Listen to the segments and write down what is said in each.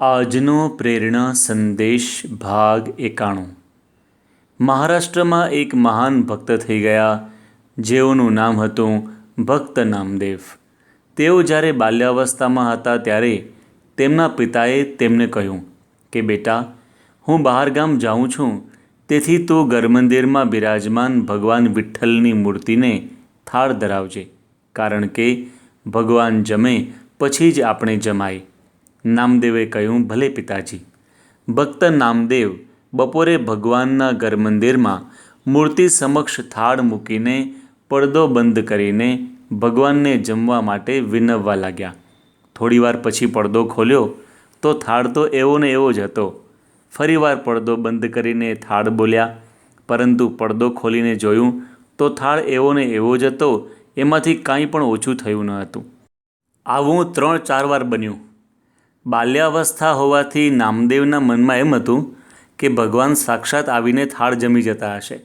આજનો પ્રેરણા સંદેશ ભાગ એકાણું. મહારાષ્ટ્રમાં એક મહાન ભક્ત થઈ ગયા. જેઓનું નામ હતું ભક્ત નામદેવ. તેઓ જ્યારે બાલ્યાવસ્થામાં હતા ત્યારે તેમના પિતાએ તેમને કહ્યું કે, બેટા, હું બહારગામ જાઉં છું. તેથી તું ગરમંદિરમાં બિરાજમાન ભગવાન વિઠ્ઠલની મૂર્તિને થાળ ધરાવજે. કારણ કે ભગવાન જમે પછી જ આપણે જમાય. નામદેવે કહ્યું, ભલે પિતાજી, ભક્ત નામદેવ બપોરે ભગવાનના ગર્ભમંદિરમાં મૂર્તિ સમક્ષ થાળ મૂકીને પડદો બંધ કરીને ભગવાનને જમવા માટે વિનવવા લાગ્યા. થોડીવાર પછી પડદો ખોલ્યો તો થાળ તો એવો ને એવો જ હતો. ફરીવાર પડદો બંધ કરીને થાળ બોલ્યા, પરંતુ પડદો ખોલીને જોયું તો થાળ એવો ને એવો જ હતો, એમાંથી કાંઈ પણ ઓછું થયું ન હતું. આવું ત્રણ ચાર વાર બન્યું. બાલ્યાવસ્થા હોવાથી નામદેવના મનમાં એમ હતું કે ભગવાન સાક્ષાત આવીને થાળ જમી જતા હશે.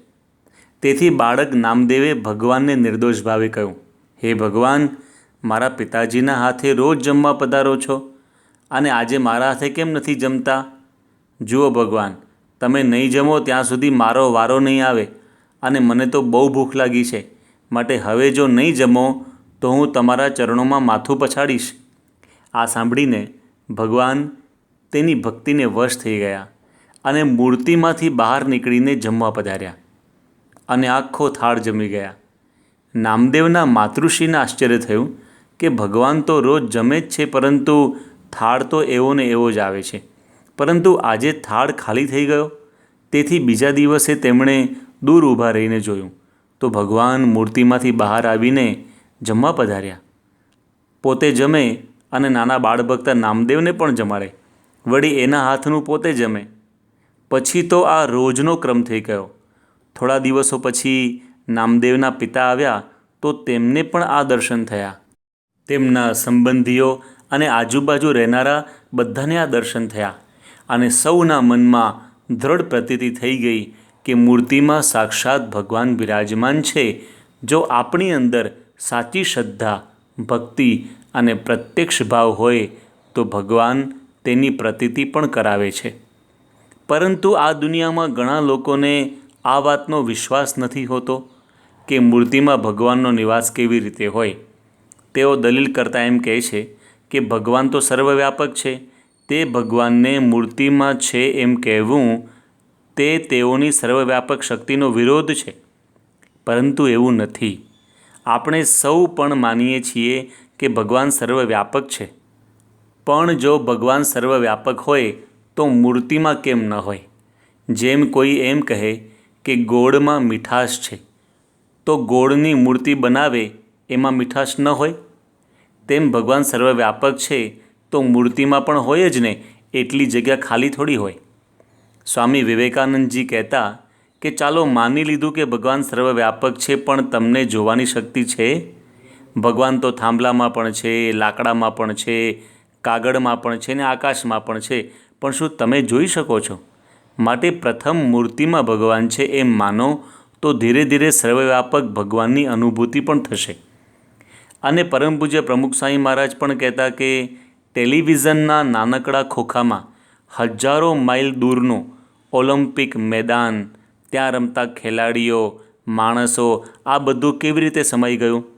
તેથી બાળક નામદેવે ભગવાનને નિર્દોષ ભાવે કહ્યું, હે ભગવાન, મારા પિતાજીના હાથે રોજ જમવા પધારો છો. અને આજે મારા હાથે કેમ નથી જમતા? જુઓ ભગવાન, તમે નહીં જમો ત્યાં સુધી મારો વારો નહીં આવે. અને મને તો બહુ ભૂખ લાગી છે. માટે હવે જો નહીં જમો, તો હું તમારા ચરણોમાં માથું પછાડીશ. આ સાંભળીને ભગવાન તેની ભક્તિને વશ થઈ ગયા અને મૂર્તિમાંથી બહાર નીકળીને જમવા પધાર્યા અને આખો થાળ જમી ગયા. નામદેવના માતૃશ્રીને આશ્ચર્ય થયું કે ભગવાન તો રોજ જમે જ છે, પરંતુ થાળ તો એવો ને એવો જ આવે છે. પરંતુ આજે થાળ ખાલી થઈ ગયો. તેથી બીજા દિવસે તેમણે દૂર ઊભા રહીને જોયું તો ભગવાન મૂર્તિમાંથી બહાર આવીને જમવા પધાર્યા. પોતે જમે અને નાના બાળભક્ત નામદેવને પણ જમાડે. વળી એના હાથનું પોતે જમે. પછી તો આ રોજનો ક્રમ થઈ ગયો. થોડા દિવસો પછી નામદેવના પિતા આવ્યા તો તેમને પણ આ દર્શન થયા. તેમના સંબંધીઓ અને આજુબાજુ રહેનારા બધાને આ દર્શન થયા. અને સૌના મનમાં દૃઢ પ્રતીતિ થઈ ગઈ કે મૂર્તિમાં સાક્ષાત ભગવાન બિરાજમાન છે, જો આપણી અંદર સાચી શ્રદ્ધા, ભક્તિ અને પ્રત્યક્ષ ભાવ હોય તો ભગવાન તેની પ્રતીતિ પણ કરાવે છે. પરંતુ આ દુનિયામાં ઘણા લોકોને આ વાતનો વિશ્વાસ નથી હોતો કે મૂર્તિમાં ભગવાનનો નિવાસ કેવી રીતે હોય. તેઓ દલીલ કરતાં એમ કહે છે કે ભગવાન તો સર્વવ્યાપક છે, તે ભગવાનને મૂર્તિમાં છે એમ કહેવું તે તેઓની સર્વવ્યાપક શક્તિનો વિરોધ છે. પરંતુ એવું નથી. આપણે સૌ પણ માનીએ છીએ કે ભગવાન સર્વવ્યાપક છે. પણ જો ભગવાન સર્વવ્યાપક હોય, તો મૂર્તિમાં કેમ ન હોય? જેમ કોઈ એમ કહે કે ગોળમાં મીઠાશ છે. તો ગોળની મૂર્તિ બનાવે, એમાં મીઠાશ ન હોય? તેમ ભગવાન સર્વવ્યાપક છે, તો મૂર્તિમાં પણ હોય જ ને, એટલી જગ્યા ખાલી થોડી હોય. સ્વામી વિવેકાનંદજી કહેતા કે ચાલો માની લીધું કે ભગવાન સર્વવ્યાપક છે, પણ તમને જોવાની શક્તિ છે? ભગવાન તો થાંભલામાં પણ છે, લાકડામાં પણ છે, કાગળમાં પણ છે ને આકાશમાં પણ છે. પણ શું તમે જોઈ શકો છો? માટે પ્રથમ મૂર્તિમાં ભગવાન છે એમ માનો તો ધીરે ધીરે સર્વવ્યાપક ભગવાનની અનુભૂતિ પણ થશે. અને પરમ પૂજ્ય પ્રમુખ સ્વામી મહારાજ પણ કહેતા કે ટેલિવિઝનના નાનકડા ખોખામાં હજારો માઇલ દૂરનું ઓલિમ્પિક મેદાન, ત્યાં રમતા ખેલાડીઓ, માણસો, આ બધું કેવી રીતે સમાઈ ગયું?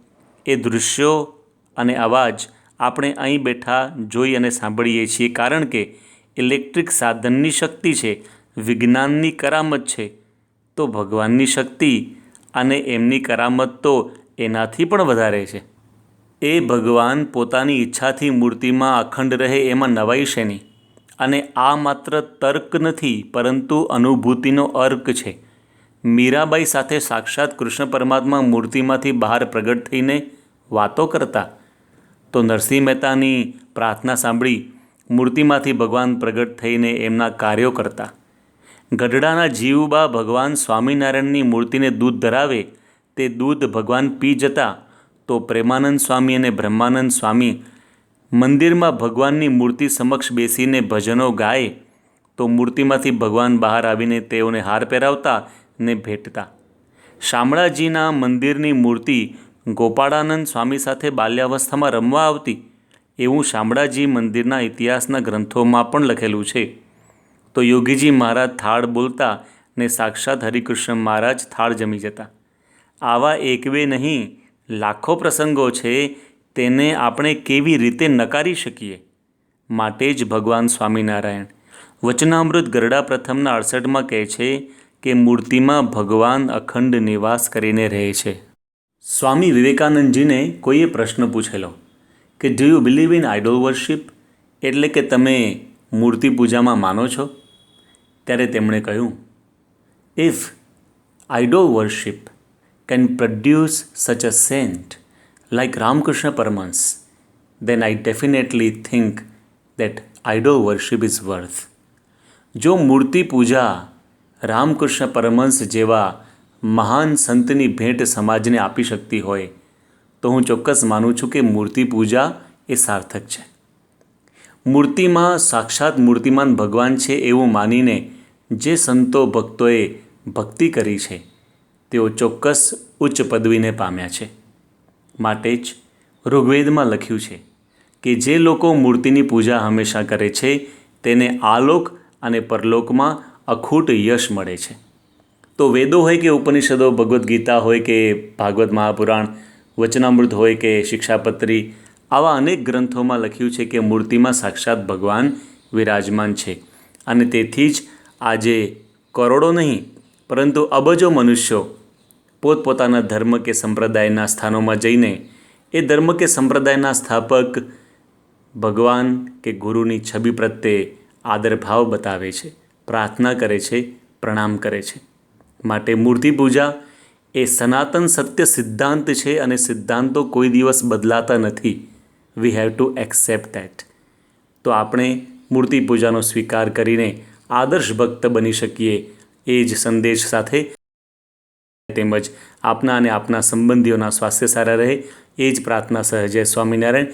એ દૃશ્યો અને અવાજ આપણે અહીં બેઠા જોઈ અને સાંભળીએ છીએ કારણ કે ઇલેક્ટ્રિક સાધનની શક્તિ છે, વિજ્ઞાનની કરામત છે. તો ભગવાનની શક્તિ અને એમની કરામત તો એનાથી પણ વધારે છે. એ ભગવાન પોતાની ઈચ્છાથી મૂર્તિમાં અખંડ રહે એમાં નવાઈ છે નહીં. અને આ માત્ર તર્ક નથી, પરંતુ અનુભૂતિનો અર્ક છે. મીરાબાઈ સાથે સાક્ષાત કૃષ્ણ પરમાત્મા મૂર્તિમાંથી બહાર પ્રગટ થઈને વાતો કરતા, તો નરસિંહ મહેતાની પ્રાર્થના સાંભળી મૂર્તિમાંથી ભગવાન પ્રગટ થઈને એમના કાર્યો કરતા. ગઢડાના જીવબા ભગવાન સ્વામિનારાયણની મૂર્તિને દૂધ ધરાવે, તે દૂધ ભગવાન પી જતા, તો પ્રેમાનંદ સ્વામી અને બ્રહ્માનંદ સ્વામી મંદિરમાં ભગવાનની મૂર્તિ સમક્ષ બેસીને ભજનો ગાય, તો મૂર્તિમાંથી ભગવાન બહાર આવીને તેઓને હાર પહેરાવતા ને ભેટતા. શામળાજીના મંદિરની મૂર્તિ ગોપાળાનંદ સ્વામી સાથે બાલ્યાવસ્થામાં રમવા આવતી, એવું શામળાજી મંદિરના ઇતિહાસના ગ્રંથોમાં પણ લખેલું છે. તો યોગીજી મહારાજ થાળ બોલતા ને સાક્ષાત હરિકૃષ્ણ મહારાજ થાળ જમી જતા. આવા એકવે નહીં, લાખો પ્રસંગો છે, તેને આપણે કેવી રીતે નકારી શકીએ? માટે જ ભગવાન સ્વામિનારાયણ વચનામૃત ગરડા પ્રથમના અડસઠમાં કહે છે કે મૂર્તિમાં ભગવાન અખંડ નિવાસ કરીને રહે છે. સ્વામી વિવેકાનંદજીને કોઈએ પ્રશ્ન પૂછેલો કે do you believe in idol worship એટલે કે, તમે મૂર્તિ પૂજામાં માનો છો? ત્યારે તેમણે કહ્યું if idol worship can produce such a saint like Ramakrishna Paramahansa then I definitely think that idol worship is worth જો મૂર્તિ પૂજા રામકૃષ્ણ પરમહંસ જેવા મહાન સંતની ભેટ સમાજને આપી શકતી હોય, તો હું ચોક્કસ માનું છું કે મૂર્તિ પૂજા એ સાર્થક છે. મૂર્તિમાં સાક્ષાત મૂર્તિમાન ભગવાન છે એવું માનીને જે સંતો ભક્તોએ ભક્તિ કરી છે, તેઓ ચોક્કસ ઉચ્ચ પદવીને પામ્યા છે. માટે જ ઋગ્વેદમાં લખ્યું છે કે જે લોકો મૂર્તિની પૂજા હંમેશા કરે છે, તેને આલોક અને પરલોકમાં અખૂટ યશ મળે છે. તો વેદો હોય કે ઉપનિષદો, ભગવદ્ ગીતા હોય કે ભાગવત મહાપુરાણ, વચનામૃત હોય કે શિક્ષાપત્રી, આવા અનેક ગ્રંથોમાં લખ્યું છે કે મૂર્તિમાં સાક્ષાત ભગવાન વિરાજમાન છે. અને તેથી જ આજે કરોડો નહીં, પરંતુ અબજો મનુષ્યો પોતપોતાના ધર્મ કે સંપ્રદાયના સ્થાનોમાં જઈને એ ધર્મ કે સંપ્રદાયના સ્થાપક ભગવાન કે ગુરુની છબી પ્રત્યે આદરભાવ બતાવે છે, પ્રાર્થના કરે છે, પ્રણામ કરે છે. માટે મૂર્તિ પૂજા એ સનાતન સત્ય સિદ્ધાંત છે અને સિદ્ધાંતો કોઈ દિવસ બદલાતા નથી. We have to accept that તો આપણે મૂર્તિ પૂજાનો સ્વીકાર કરીને આદર્શ ભક્ત બની શકીએ એ જ સંદેશ સાથે તેમજ આપના અને આપના સંબંધીઓના સ્વાસ્થ્ય સારા રહે એ જ પ્રાર્થના સહજય સ્વામિનારાયણ